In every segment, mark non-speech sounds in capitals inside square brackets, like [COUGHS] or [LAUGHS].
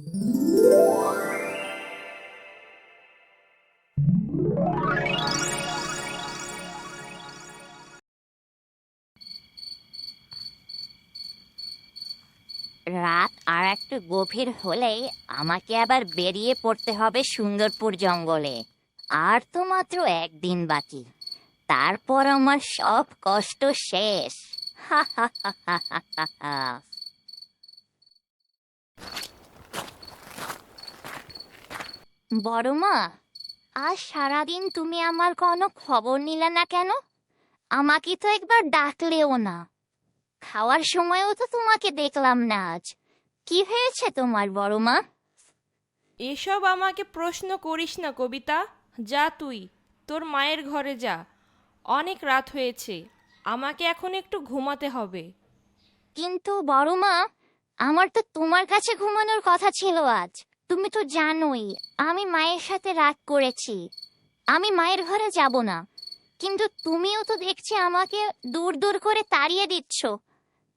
রাত আর একটু গভীর হলেই আমাকে আবার বেরিয়ে পড়তে হবে সুন্দরপুর জঙ্গলে। আর তো মাত্র একদিন বাকি। তারপর আমার সব কষ্ট শেষ। হা হা হা হা হা হা হা। বড় মা আজ সারাদিন তুমি আমার কোনো খবর নিলে না কেন? আমাকে তো একবার ডাকলেও না। খাওয়ার সময়ও তো তোমাকে দেখলাম না আজ। কি হয়েছে তোমার বড় মা এসব আমাকে প্রশ্ন করিস না কবিতা। যা তুই তোর মায়ের ঘরে যা। অনেক রাত হয়েছে আমাকে এখন একটু ঘুমাতে হবে। কিন্তু বড় মা আমার তো তোমার কাছে ঘুমানোর কথা ছিল আজ। তুমি তো জানোই, আমি মায়ের সাথে রাগ করেছি। আমি মায়ের ঘরে যাব না, কিন্তু তুমিও তো দেখছি আমাকে দূর দূর করে তাড়িয়ে দিচ্ছ।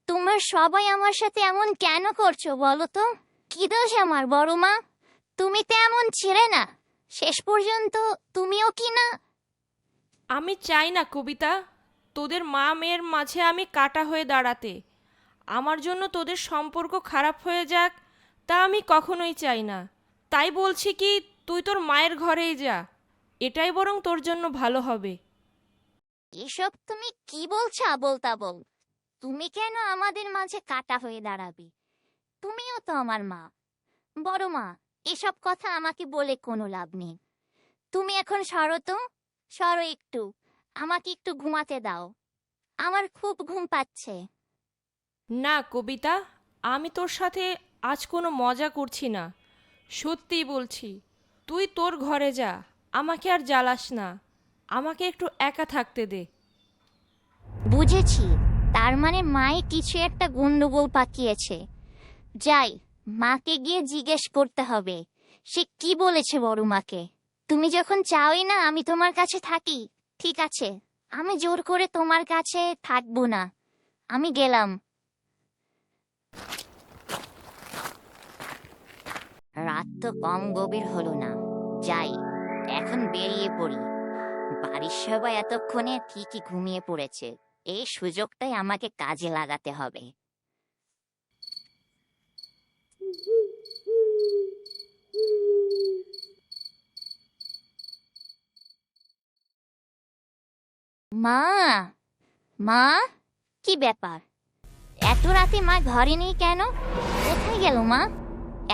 তোমার সবাই আমার সাথে এমন কেন করছ বলো তো? কি দোষ আমার, বড় মা? তুমি তো এমন ছিলে না, শেষ পর্যন্ত তুমিও কি না? আমি চাই না কবিতা, তোদের মা মেয়ের মাঝে আমি কাটা হয়ে দাঁড়াতে। আমার জন্য তোদের সম্পর্ক খারাপ হয়ে যাক তা আমি কখনোই চাই না। তাই বলছি কি তুই তোর মায়ের ঘরেই যা। এটাই বরং তোর জন্য ভালো হবে। এসব তুমি কি বলছো আবল তাবল? তুমি কেন আমাদের মাঝে কাটা হয়ে দাঁড়াবে? তুমিও তো আমার মা। বড় মা এসব কথা আমাকে বলে কোনো লাভ নেই। তুমি এখন সরো তো সরো একটু। আমাকে একটু ঘুমাতে দাও। আমার খুব ঘুম পাচ্ছে। না কবিতা আমি তোর সাথে আজ কোনো মজা করছি না। সত্যিই বলছি, তুই তোর ঘরে যা, আমাকে আর জ্বালাস না। আমাকে একটু একা থাকতে দে। বুঝেছি, তার মানে মায়ে কিছু একটা গন্ডগোল পাকিয়েছে। যাই, মাকে গিয়ে জিজ্ঞেস করতে হবে। সে কি বলেছে বড় মাকে? তুমি যখন চাওই না আমি তোমার কাছে থাকি, ঠিক আছে। আমি জোর করে তোমার কাছে থাকব না। আমি গেলাম। রাত তো কম গভীর হলো না। যাই, এখন বেরিয়ে পড়ি। বাড়ির সবাই এতক্ষণে ঠিকই ঘুমিয়ে পড়েছে। এই সুযোগটাই আমাকে কাজে লাগাতে হবে। মা! মা! কি ব্যাপার? এত রাতে মা ঘরে নেই কেন? কোথায় গেল মা?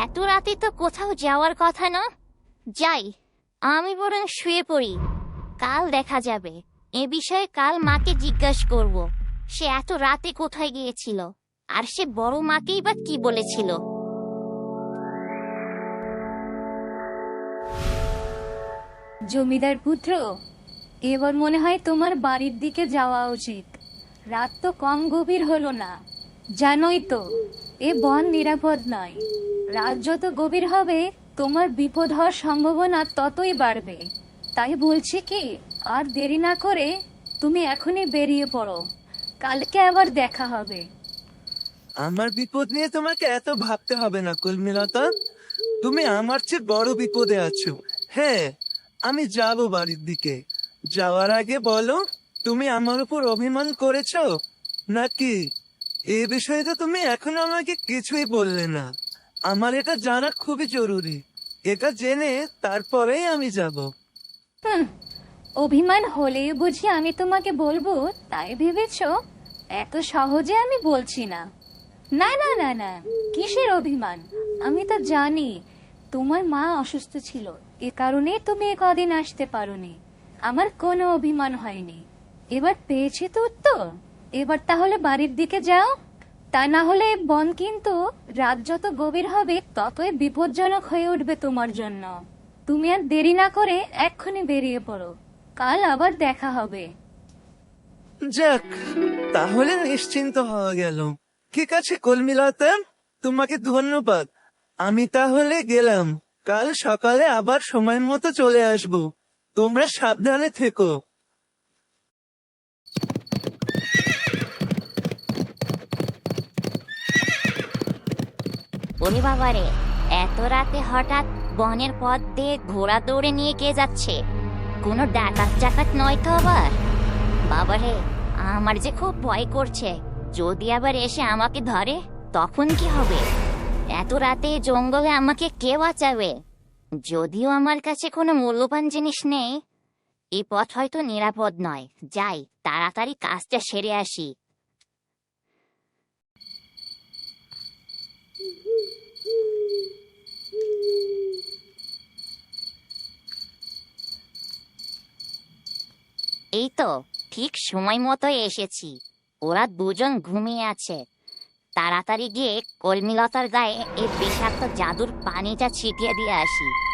এত রাতে তো কোথাও যাওয়ার কথা না? যাই, আমি বরং শুয়ে পড়ি। কাল দেখা যাবে। এ বিষয়ে কাল মাকে জিজ্ঞাসা করব। সে এত রাতে কোথায় গিয়েছিল? আর সে বড় মাকেই বা কি বলেছিল? জমিদার পুত্র, এবার মনে হয় তোমার বাড়ির দিকে যাওয়া উচিত। রাত তো কম গভীর হলো না। জানোই তো, এ বন নিরাপদ নয়। রাত যত গভীর হবে, তোমার বিপদ হওয়ার সম্ভাবনা ততই বাড়বে। তাই বলছি কি, আর দেরি না করে তুমি এখনই বেরিয়ে পড়ো। কালকে আবার দেখা হবে। আমার বিপদ নিয়ে তোমাকে এত ভাবতে হবে না, কলমিলতা। তুমি আমার চেয়ে বড় বিপদে আছো। হ্যাঁ আমি যাব বাড়ির দিকে। যাওয়ার আগে বলো, তুমি আমার উপর অভিমান করেছ? নাকি এ বিষয়ে তো তুমি এখনও আমাকে কিছুই বললে না? আমার এটা জানা খুবই জরুরি। এটা জেনে তারপরেই আমি যাব। হুম, অভিমান হলে বুঝি আমি তোমাকে বলব তাই ভেবেছ? এত সহজে আমি বলছি না। না না না না কিসের অভিমান? আমি তো জানি তোমার মা অসুস্থ ছিল এ কারণে তুমি কদিন আসতে পারোনি। আমার কোনো অভিমান হয়নি। এবার পেয়েছি তো উত্তর। এবার তাহলে বাড়ির দিকে যাও। তা না হলে বন কিন্তু রাত যত গভীর হবে, ততই বিপজ্জনক হয়ে উঠবে তোমার জন্য। তুমি আর দেরি না করে এক্ষুনি বেরিয়ে পড়ো। কাল আবার দেখা হবে। যাক, তাহলে নিশ্চিন্ত হওয়া গেল। ঠিক আছে, কলমিলতা, তোমাকে ধন্যবাদ। আমি তাহলে গেলাম। কাল সকালে আবার সময় মতো চলে আসব। তোমরা সাবধানে থেকো। ওরে বাবারে এত রাতে হঠাৎ বনের পথ দিয়ে ঘোড়া দৌড়ে নিয়ে কে যাচ্ছে? কোনো ডাকাত চাকাত নয় তো আবার? বাবারে, আমার যে খুব ভয় করছে। যদি আবার এসে আমাকে ধরে, তখন কি হবে? এত রাতে জঙ্গলে আমাকে কে বাঁচাবে? যদিও আমার কাছে কোনো মূল্যবান জিনিস নেই এই পথ হয়তো নিরাপদ নয়। যাই, তাড়াতাড়ি কাজটা সেরে আসি। এই তো ঠিক সময় মতো এসেছি। ওরা দুজন ঘুমিয়ে আছে। তাড়াতাড়ি গিয়ে কলমিলতার গায়ে এই বিষাক্ত জাদুর পানিটা ছিটিয়ে দিয়ে আসি।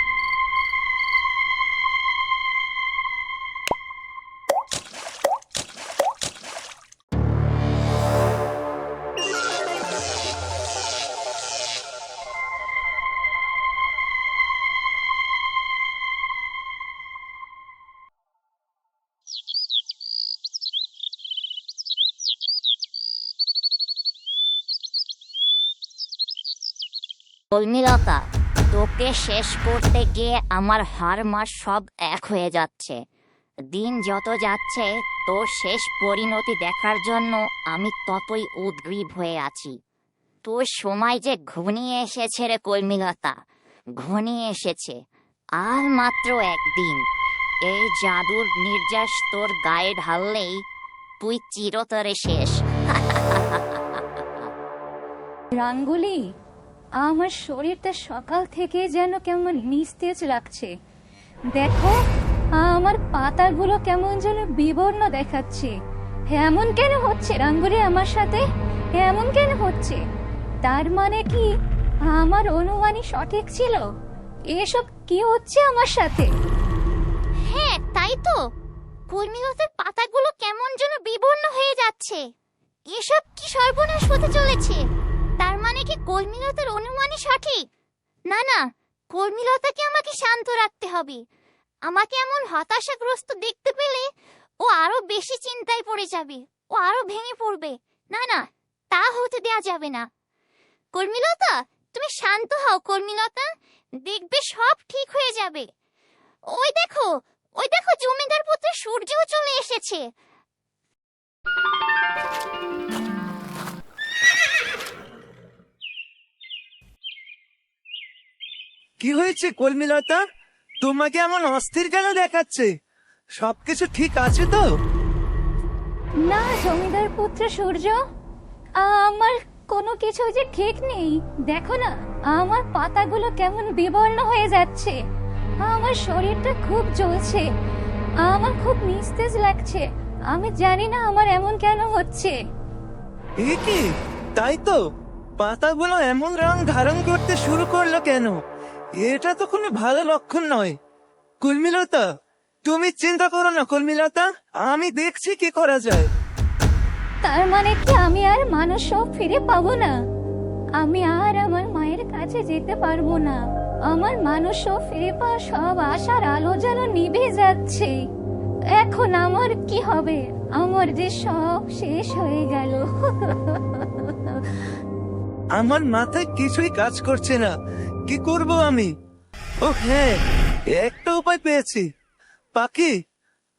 কলমিলতা তোকে শেষ করতে গিয়ে আমার হার মাস সব এক হয়ে যাচ্ছে। দিন যত যাচ্ছে, তোর শেষ পরিণতি দেখার জন্য আমি ততই উদ্গ্রীব হয়ে আছি। তোর সময় যে ঘনিয়ে এসেছে রে কলমিলতা ঘনিয়ে এসেছে, আর মাত্র একদিন। এই জাদুর নির্যাস তোর গায়ে ঢাললেই তুই চিরতরে শেষ। রাঙ্গুলি আমার শরীরটা সকাল থেকে যেন কেমন নিস্তেজ লাগছে। দেখো, আমার পাতাগুলো কেমন যেন বিবর্ণ দেখাচ্ছে। এমন কেন হচ্ছে রাঙ্গুলি আমার সাথে? এমন কেন হচ্ছে? তার মানে কি আমার অনুমানই সঠিক ছিল? এসব কি হচ্ছে আমার সাথে? হ্যাঁ তাই তো। কর্মীলতার পাতাগুলো কেমন যেন বিবর্ণ হয়ে যাচ্ছে। এসব কি সর্বনাশ হতে চলেছে? মানে কি কর্মীলতার অনুমানই সঠিক? না না কর্মীলতাকে আমাকে শান্ত রাখতে হবে। আমাকে এমন হতাশাগ্রস্ত দেখতে পেলে ও আরও বেশি চিন্তায় পড়ে যাবে, ও আরও ভেঙে পড়বে। না না, তা হতে দেয়া যাবে না। কর্মীলতা তুমি শান্ত হও কর্মীলতা দেখবে সব ঠিক হয়ে যাবে। ওই দেখো ওই দেখো জমিদার পুত্র সূর্যও চলে এসেছে। কি হয়েছে কলমিলতা তোমাকে এমন অস্থির কেন দেখাচ্ছে? সবকিছু ঠিক আছে তো? না জমিদার পুত্র সূর্য। আমার কোনো কিছু যে ঠিক নেই। দেখো না আমার পাতাগুলো কেমন বিবর্ণ হয়ে যাচ্ছে। আমার শরীরটা খুব জ্বলছে। আমার খুব নিস্তেজ লাগছে। আমি জানি না আমার এমন কেন হচ্ছে। এ কি? তাই তো? পাতাগুলো এমন রং ধারণ করতে শুরু করল কেন? এটা তো কোনো ভালো লক্ষণ নয়। কুলমিলতা তুমি চিন্তা করো না কুলমিলতা আমি দেখছি কি করা যায়। তার মানে কি আমি আর মানুষ সব ফিরে পাবো না? আমি আর আমার মায়ের কাছে যেতে পারব না। আমার মানুষ সব ফিরে পাওয়া সব আশার আলো যেন নিভে যাচ্ছে। এখন আমার কি হবে? আমার যে সব শেষ হয়ে গেল। আমার মাথায় কিছুই কাজ করছে না। কি করব আমি? ও হ্যাঁ একটা উপায় পেয়েছি। পাখি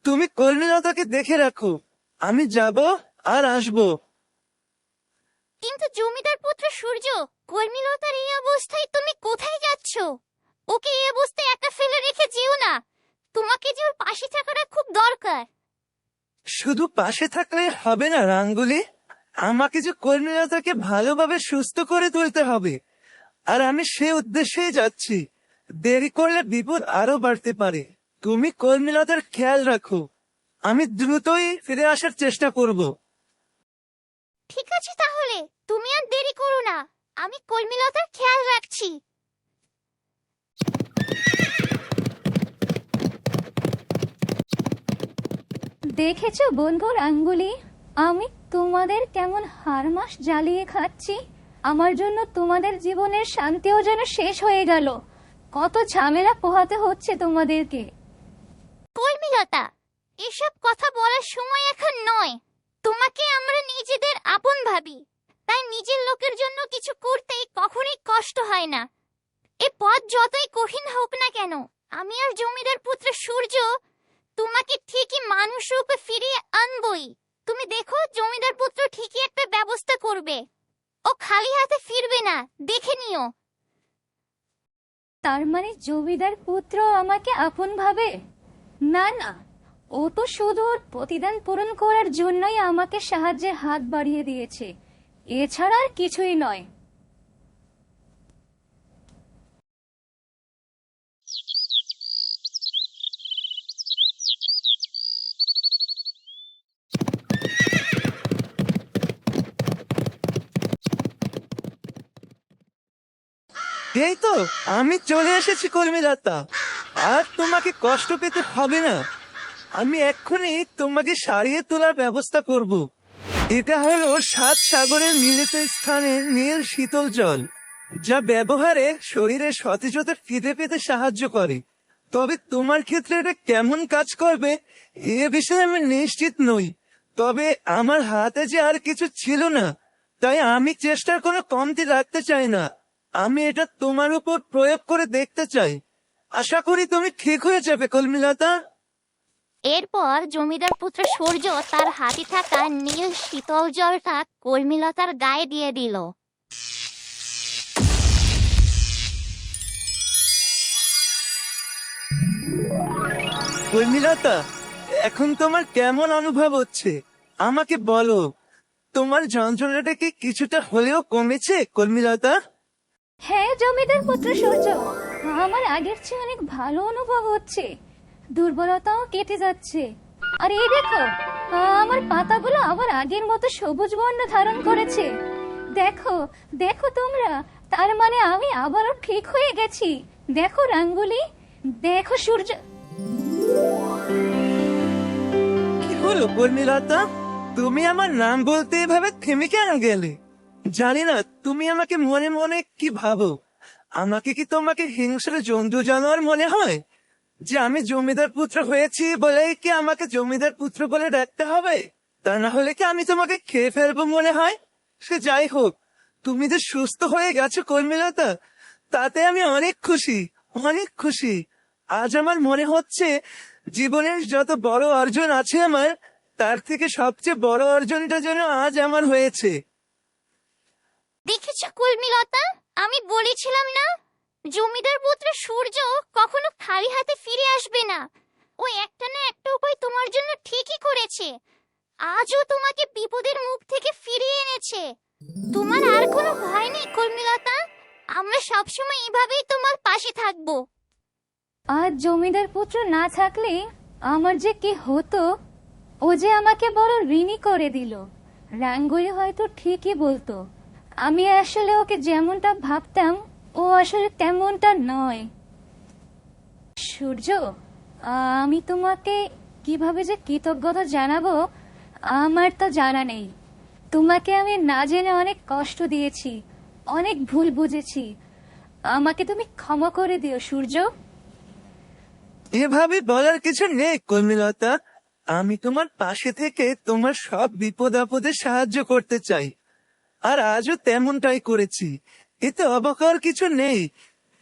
তুমি কর্মীলতাকে দেখে রাখো। আমি যাব আর আসব। কিন্তু জমিদার পুত্র সূর্য কর্মীলতার এই অবস্থায় তুমি কোথায় যাচ্ছ? ওকে এই অবস্থায় একা ফেলে রেখে যেও না। তোমাকে যে ওর পাশে থাকাটা খুব দরকার। শুধু পাশে থাকলে হবে না রাঙ্গুলি। আমাকে যে কর্মীলতাকে ভালোভাবে সুস্থ করে তুলতে হবে। আর আমি সে উদ্দেশ্যেই যাচ্ছি। দেরি করলে বিপদ আরও বাড়তে পারে। তুমি কর্মীলতার খেয়াল রাখো। আমি দ্রুতই ফিরে আসার চেষ্টা করব। ঠিক আছে তাহলে তুমি আর দেরি করো না। আমি কর্মীলতার খেয়াল রাখছি। দেখেছ বন্ধুর আঙ্গুলি? আমি তোমাদের কেমন হারমাস জ্বালিয়ে খাচ্ছি। আমার জন্য তোমাদের জীবনের শান্তিও যেন শেষ হয়ে গেল। কত ঝামেলা পোহাতে হচ্ছে তোমাদেরকে। কর্মীলতা এসব কথা বলার সময় এখন নয়। তোমাকে আমরা নিজেদের আপন ভাবি। তাই নিজের লোকের জন্য কিছু করতে কখনোই কষ্ট হয় না। এ পথ যতই কঠিন হোক না কেন, আমি আর জমিদার পুত্র সূর্য তোমাকে ঠিকই মানুষ রূপে ফিরিয়ে আনবই। তুমি দেখো, জমিদার পুত্র ঠিকই একটা ব্যবস্থা করবে। ও খালি হাতে ফিরবে না, দেখে নিও। তার মানে জমিদার পুত্র আমাকে আপন ভাবে? না না, ও তো শুধু ওর প্রতিদান পূরণ করার জন্যই আমাকে সাহায্যের হাত বাড়িয়ে দিয়েছে। এছাড়া আর কিছুই নয়। এই তো, আমি চলে এসেছি কর্মীলতা আর তোমাকে কষ্ট পেতে হবে না। আমি এক্ষুনি তোমাকে সারিয়ে তোলার ব্যবস্থা করব। এটা হলো সাত সাগরের মিলিত স্থানের নীল শীতল জল, যা ব্যবহারে শরীরে সতেজতা ফিরে পেতে সাহায্য করে। তবে তোমার ক্ষেত্রে এটা কেমন কাজ করবে, এ বিষয়ে আমি নিশ্চিত নই। তবে আমার হাতে যে আর কিছু ছিল না, তাই আমি চেষ্টার কোনো কমতি রাখতে চাই না। আমি এটা তোমার উপর প্রয়োগ করে দেখতে চাই। আশা করি তুমি ঠিক হয়ে যাবে কলমিলতা। এরপর জমিদার পুত্র সূর্য তার হাতে থাকা নীল শীতল জলটা কর্মীলতার গায়ে দিয়ে দিল। কলমিলতা এখন তোমার কেমন অনুভব হচ্ছে? আমাকে বলো তোমার যন্ত্রণাটা কি কিছুটা হলেও কমেছে কলমিলতা? হ্যাঁ জমিদার পুত্র সূর্য, আমার আগের চেয়ে অনেক ভালো অনুভব হচ্ছে। দুর্বলতাও কেটে যাচ্ছে। আর এই দেখো, আমার পাতাগুলো আবার আগের মতো সবুজ বর্ণ ধারণ করেছে। দেখো দেখো তোমরা, তার মানে আমি আবারও ঠিক হয়ে গেছি। দেখো রাঙ্গুলি, দেখো সূর্য। কি হলো কর্মীলতা তুমি আমার নাম বলতে এভাবে থেমে কেন গেলে? জানি না, তুমি আমাকে মনে মনে কি ভাবো? আমাকে কি তোমাকে হিংসার জন্তু জানোয়ার মনে হয়? যে আমি জমিদার পুত্র হয়েছি বলেই কি আমাকে জমিদার পুত্র বলে ডাকতে হবে? তা না হলে কি আমি তোমাকে খেয়ে ফেলব মনে হয়? সে যাই হোক, তুমি যে সুস্থ হয়ে গেছো কর্মীলতা, তাতে আমি অনেক খুশি অনেক খুশি। আজ আমার মনে হচ্ছে, জীবনের যত বড় অর্জন আছে আমার, তার থেকে সবচেয়ে বড় অর্জনটা যেন আজ আমার হয়েছে। দেখেছ কর্মীলতা আমি বলেছিলাম না, জমিদার পুত্র সূর্য কখনো খালি হাতে ফিরে আসবে না। ও একটা না একটা উপায় তোমার জন্য ঠিকই করেছে। আজও তোমাকে বিপদের মুখ থেকে ফিরিয়ে এনেছে। তোমার আর কোনো ভয় নেই কর্মীলতা আমরা সবসময় এভাবেই তোমার পাশে থাকব। আর জমিদার পুত্র না থাকলে আমার যে কি হতো? ও যে আমাকে বড় ঋণী করে দিল। রাঙ্গুলি হয়তো ঠিকই বলতো। আমি আসলে ওকে যেমনটা ভাবতাম, ও আসলে তেমনটা নয়। সূর্য, আমি তোমাকে কীভাবে যে কৃতজ্ঞতা জানাব, আমার তো জানা নেই। তোমাকে আমি না জেনে অনেক কষ্ট দিয়েছি, অনেক ভুল বুঝেছি। আমাকে তুমি ক্ষমা করে দিও, সূর্য। এভাবে বলার কিছু নেই কর্মীলতা আমি তোমার পাশে থেকে তোমার সব বিপদ আপদে সাহায্য করতে চাই। আর আজও তেমনটাই করেছি। এতে অবাক হওয়ার কিছু নেই।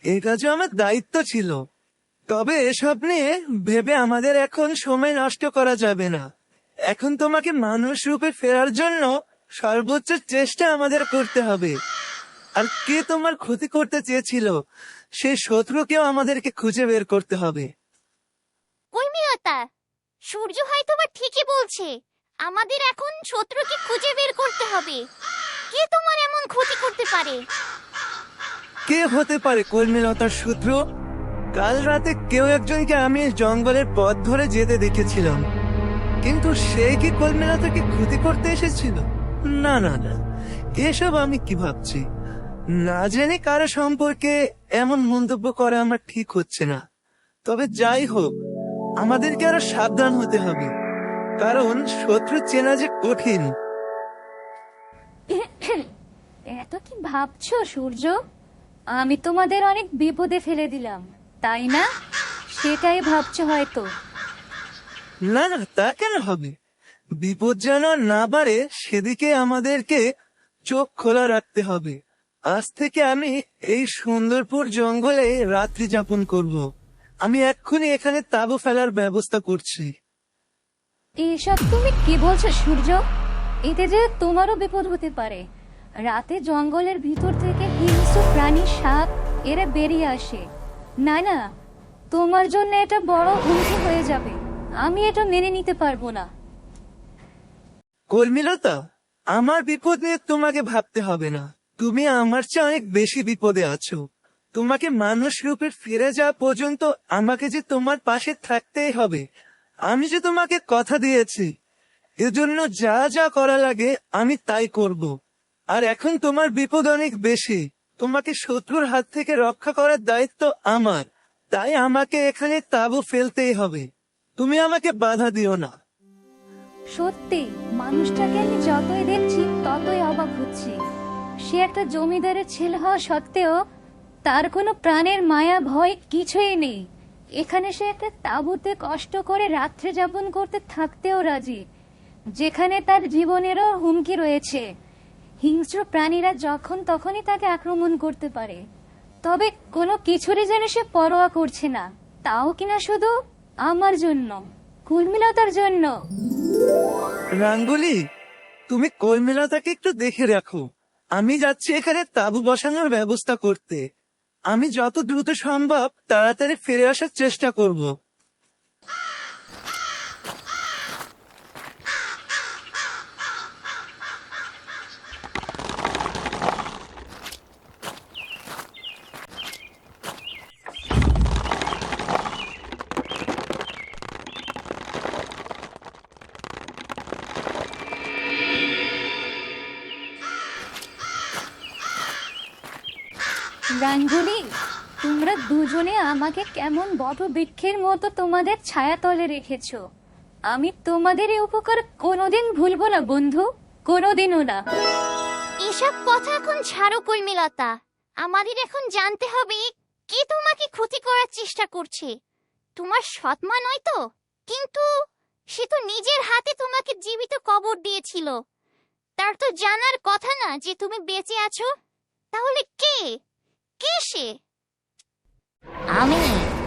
এটা যে আমার দায়িত্ব ছিল। তবে এসব নিয়ে ভেবে আমাদের এখন সময় নষ্ট করা যাবে না। এখন তোমাকে মানুষ রূপে ফেরার জন্য সর্বোচ্চ চেষ্টা আমাদের করতে হবে। আর কে তোমার ক্ষতি করতে চেয়েছিল সেই শত্রুকেও আমাদেরকে খুঁজে বের করতে হবে। সূর্য হয়তো বা ঠিকই বলছে। আমাদের এখন শত্রুকে খুঁজে বের করতে হবে। কে তোমার এমন ক্ষতি করতে পারে? কে হতে পারে কর্মীলতার সূত্র কাল রাতে কেউ একজনকে আমি জঙ্গলের পথ ধরে যেতে দেখেছিলাম। কিন্তু সে কি কর্মীলতাকে ক্ষতি করতে এসেছিল? না না না। এসব আমি কি ভাবছি? না জেনে কারও সম্পর্কে এমন মন্তব্য করা আমার ঠিক হচ্ছে না। তবে যাই হোক, আমাদেরকে আরও সাবধান হতে হবে। কারণ শত্রু চেনা যে কঠিন। [COUGHS] এত কি ভাবছ সূর্য? আমি তোমাদের অনেক বিপদে ফেলে দিলাম তাই না? সেটাই ভাবছ হয়তো। না না তা কেন হবে? বিপদ যেন না বাড়ে সেদিকে আমাদেরকে চোখ খোলা রাখতে হবে। আজ থেকে আমি এই সুন্দরপুর জঙ্গলে রাত্রি যাপন করব। আমি এক্ষুনি এখানে তাবু ফেলার ব্যবস্থা করছি। এসব তুমি কি বলছো সূর্য? এতে যে তোমারও বিপদ হতে পারে। রাতে জঙ্গলের ভিতর থেকে হিংস্র প্রাণী সাপ এরা বেরিয়ে আসে। না না, তোমার জন্য এটা বড় হুমকি হয়ে যাবে। আমি এটা মেনে নিতে পারব না। কর্মীলতা আমার বিপদ নিয়ে তোমাকে ভাবতে হবে না। তুমি আমার চেয়ে অনেক বেশি বিপদে আছো। তোমাকে মানুষ রূপে ফিরে যাওয়া পর্যন্ত আমাকে যে তোমার পাশে থাকতেই হবে। আমি যে তোমাকে কথা দিয়েছি এজন্য যা যা করা লাগে আমি তাই করব। আর এখন তোমার বিপদ অনেক বেশি। তোমাকে শত্রুর হাত থেকে রক্ষা করার দায়িত্ব আমার। তাই আমাকে এখানে তাবু ফেলতেই হবে। তুমি আমাকে বাধা দিও না। সত্যি, মানুষটাকে আমি যতই দেখছি, ততই অবাক হচ্ছি। সে একটা জমিদারের ছেলে হওয়া সত্ত্বেও তার কোনো প্রাণের মায়া, ভয় কিছুই নেই। এখানে সে একটা তাঁবুতে কষ্ট করে রাত্রে যাপন করতে থাকতেও রাজি। যেখানে তার জীবনেরও হুমকি রয়েছে। হিংস্র প্রাণীরা যখন তখনই তাকে আক্রমণ করতে পারে। তবে কোনো কিছুরই যেন সে পরোয়া করছে না। তাও কিনা শুধু আমার জন্য কুর্মিলতার জন্য। রাঙ্গুলি, তুমি কর্মীলতাকে একটু দেখে রাখো। আমি যাচ্ছি এখানে তাবু বসানোর ব্যবস্থা করতে। আমি যত দ্রুত সম্ভব তাড়াতাড়ি ফিরে আসার চেষ্টা করব। দুজনে আমাকে কেমন বট বৃক্ষের মতো তোমাদের ছায়াতলে রেখেছো। আমি তোমাদের এই উপকার কোনোদিন ভুলবো না, বন্ধু, কোনোদিনও না। এসব কথা এখন ছাড়ো কর্মীলতা আমাদের এখন জানতে হবে কে তোমাকে ক্ষতি করার চেষ্টা করছে। তোমার সৎমা নয় তো? কিন্তু সে তো নিজের হাতে তোমাকে জীবিত কবর দিয়েছিল। তার তো জানার কথা না যে তুমি বেঁচে আছো। তাহলে কে? কে সে? আমি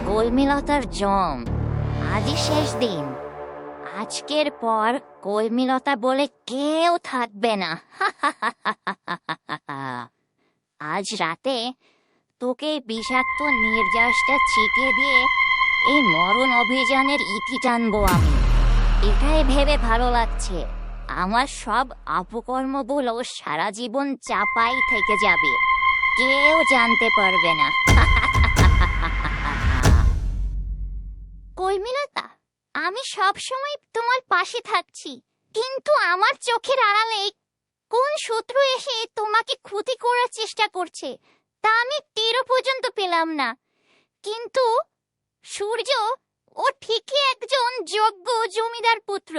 কলমিলতার জম। আজই শেষ দিন। আজকের পর কলমিলতা বলে কেউ থাকবে না। [LAUGHS] আজ রাতে তোকে বিষাক্ত নির্যাসটা ছিটিয়ে দিয়ে এই মরণ অভিযানের ইতি টানবো আমি। এটাই ভেবে ভালো লাগছে। আমার সব অপকর্মগুলো সারা জীবন চাপাই থেকে যাবে। কেউ জানতে পারবে না। [LAUGHS] কর্মীলতা আমি সব সময় তোমার পাশে থাকছি, কিন্তু আমার চোখের আড়ালে কোন শত্রু এসে তোমাকে ক্ষতি করার চেষ্টা করছে, তা আমি টেরও পর্যন্ত পেলাম না। কিন্তু সূর্য, ও ঠিকই একজন যোগ্য জমিদার পুত্র,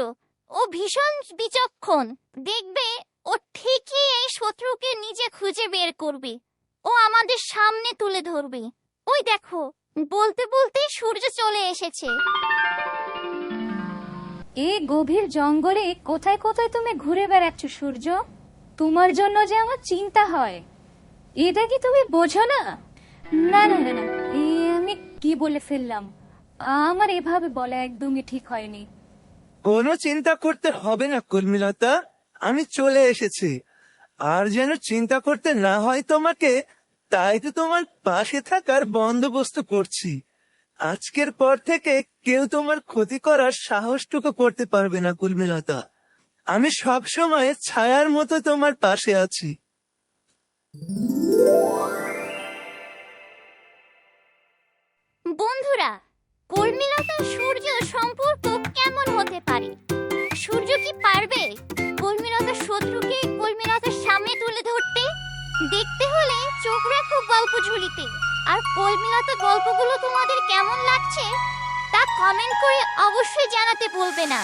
ও ভীষণ বিচক্ষণ, দেখবে ও ঠিকই এই শত্রুকে নিজে খুঁজে বের করবে, ও আমাদের সামনে তুলে ধরবে। ওই দেখো বলতে বলতে সূর্য চলে এসেছে। এই গভীর জঙ্গলে কোথায় কোথায় তুমি ঘুরে বেড়াচ্ছ সূর্য? তোমার জন্য যে আমার চিন্তা হয়। এটা কি তুমি বোঝো না? না না না না এ আমি কি বলে ফেললাম? আমার এভাবে বলা একদমই ঠিক হয়নি। কোনো চিন্তা করতে হবে না কর্মীলতা। আমি চলে এসেছি। আর যেন চিন্তা করতে না হয় তোমাকে তাই তো তোমার পাশে থাকার বন্দোবস্ত করছি। আজকের পর থেকে কেউ তোমার ক্ষতি করার সাহসটুকু করতে পারবে না, কুলমিলতা। আমি সব সময় ছায়ার মতো তোমার পাশে আছি। বন্ধুরা কর্মীলতা সূর্য সম্পর্ক কেমন হতে পারে? সূর্য কি পারবে কর্মীলতার শত্রুকে কর্মীলতার সামনে তুলে ধরতে? দেখতে হলে চোখ রাখো গল্প ঝুলিতে। আর কর্মীলতা গল্পগুলো তোমাদের কেমন লাগছে, তা কমেন্ট করে অবশ্যই জানাতে ভুলবে না।